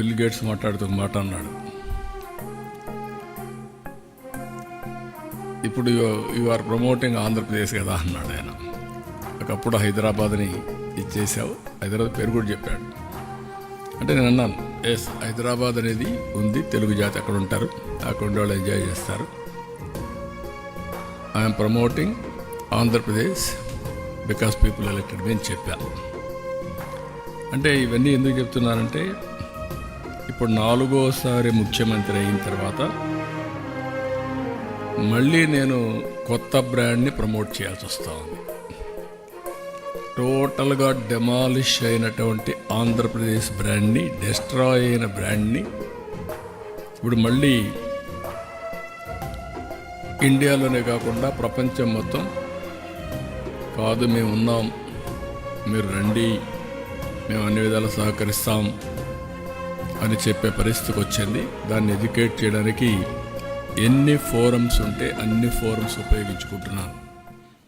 Bill gates మాట్లాడుతూ మాట అన్నాడు. ఇప్పుడు యు ఆర్ ప్రమోటింగ్ ఆంధ్రప్రదేశ్ కదా అన్నాడు ఆయన. ఒకప్పుడు హైదరాబాద్ని ఇచ్చేసావు హైదరాబాద్ పేరు కూడా చెప్పాడు. అంటే నేను అన్నాను ఎస్ హైదరాబాద్ అనేది ఉంది తెలుగు జాతి అక్కడ ఉంటారు అక్కడ ఉండే వాళ్ళు ఎంజాయ్ చేస్తారు I'm promoting Andhra Pradesh because people elected మీ అని చెప్పాను అంటే ఇవన్నీ ఎందుకు చెప్తున్నానంటే ఇప్పుడు నాలుగోసారి ముఖ్యమంత్రి అయిన తర్వాత మళ్ళీ నేను కొత్త బ్రాండ్ని ప్రమోట్ చేయాల్సి వస్తూ ఉంది. టోటల్గా డెమాలిష్ అయినటువంటి ఆంధ్రప్రదేశ్ బ్రాండ్ని డెస్ట్రాయ్ అయిన బ్రాండ్ని ఇప్పుడు మళ్ళీ ఇండియాలోనే కాకుండా ప్రపంచం మొత్తం కాదు మేము ఉన్నాం మీరు రండి మేము అన్ని విధాలు సహకరిస్తాం అని చెప్పే పరిస్థితికి వచ్చింది. దాన్ని ఎడ్యుకేట్ చేయడానికి ఎన్ని ఫోరమ్స్ ఉంటే అన్ని ఫోరమ్స్ ఉపయోగించుకుంటున్నాను.